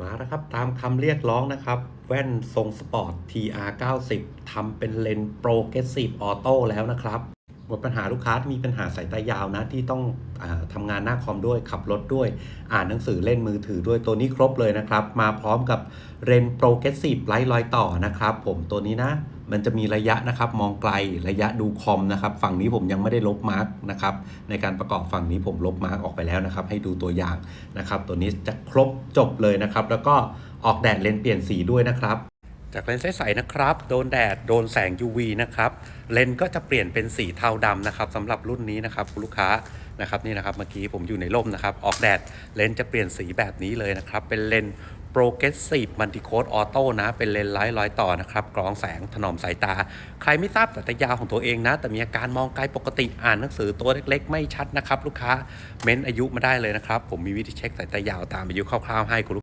มาแล้วครับ ตามคำเรียกร้องนะครับ แว่นทรงสปอร์ต TR 90ทำเป็นเลนส์โปรเกรสซีฟออโต้แล้วนะครับ หมดปัญหาลูกค้ามีปัญหาสายตายาวนะที่ต้องอาทำงานหน้าคอมด้วยขับรถด้วย อ่านหนังสือเล่นมือถือด้วยตัวนี้ครบเลยนะครับ มาพร้อมกับเลนโปรเกสซีฟไร้รอยต่อนะครับ ผมตัวนี้นะ มันจะมีระยะนะครับ มองไกลระยะดูคอมนะครับ ฝั่งนี้ผมยังไม่ได้ลบมาร์กนะครับในการประกอบฝั่งนี้ผมลบมาร์กออกไปแล้วนะครับ ให้ดูตัวอย่างนะครับ ตัวนี้จะครบจบเลยนะครับ แล้วก็ออกแดดเลนเปลี่ยนสีด้วยนะครับ จากเลนส์ใสๆนะครับ โดนแดด โดนแสง UV นะครับ เลนส์ก็จะเปลี่ยนเป็นสีเทาดำนะครับสำหรับรุ่นนี้นะครับคุณลูกค้านะครับนี่นะครับเมื่อกี้ผมอยู่ในร่มนะครับ ออกแดดเลนส์จะเปลี่ยนสีแบบนี้เลยนะครับ เป็นเลนส์ Progressive Multi Code Auto นะ เป็นเลนส์ไร้รอยต่อนะครับ กรองแสงถนอมสายตา ใครไม่ทราบสายตายาวของตัวเองนะ แต่มีอาการมองไกลปกติอ่านหนังสือตัวเล็กๆ ไม่ชัดนะครับ ลูกค้าเม้นอายุมาได้เลยนะครับ ผมมีวิธีเช็คสายตายาวตามอายุคร่าวๆให้คุณลูก